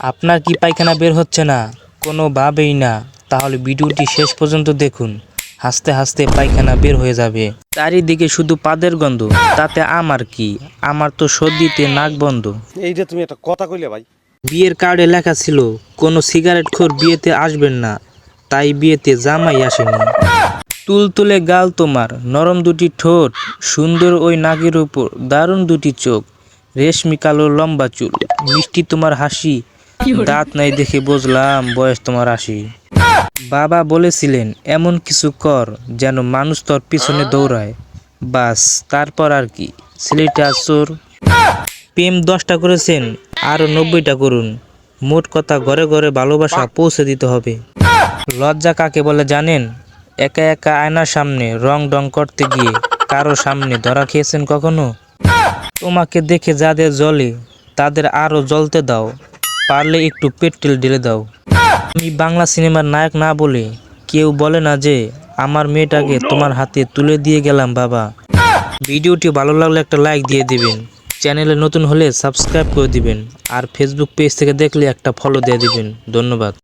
আপনার কি পায়খানা বের হচ্ছে না? কোনোভাবেই না। তাহলে ভিডিওটি শেষ পর্যন্ত দেখুন। হাসতে হাসতে পায়খানা বের হয়ে যাবে। চারিদিকে শুধু পাদের গন্ধ। তাতে আমার কি? আমার তো সর্দিতে নাক বন্ধ। এইটা তুমি একটা কথা কইলে ভাই। বিয়ের কার্ডে লেখা ছিল কোনো সিগারেট খোর বিয়েতে আসবেন না। তাই বিয়েতে জামাই আসেনি। তুলতুলে গাল তোমার। নরম দুটি ঠোঁট সুন্দর ওই নাগের উপর দারুণ দুটি চোখ রেশমি কালো লম্বা চুল মিষ্টি তোমার হাসি দাঁত নাই দেখে বুঝলাম বয়স তোমার আশি। বাবা বলেছিলেন, এমন কিছু কর যেন মানুষ তোর পিছনে দৌড়ায়। বাস, তারপর আর কি। ছেলেটা চোর। প্রেম দশটা করেছেন আরও নব্বইটা করুন। মোট কথা ঘরে ঘরে ভালোবাসা পৌঁছে দিতে হবে। লজ্জা কাকে বলে জানেন? একা একা আয়নার সামনে রং ডং করতে গিয়ে কারও সামনে ধরা খেয়েছেন কখনো? তোমাকে দেখে যাদের জ্বলে, তাদের আরও জ্বলতে দাও। পারলে একটু পেট্রোল ঢেলে দাও। আমি বাংলা সিনেমার নায়ক না বলে কেউ বলে না যে আমার মেয়েটাকে তোমার হাতে তুলে দিয়ে গেলাম বাবা। ভিডিওটি ভালো লাগলে একটা লাইক দিয়ে দিবেন। চ্যানেলে নতুন হলে সাবস্ক্রাইব করে দিবেন। আর ফেসবুক পেজ থেকে দেখলে একটা ফলো দিয়ে দিবেন। ধন্যবাদ।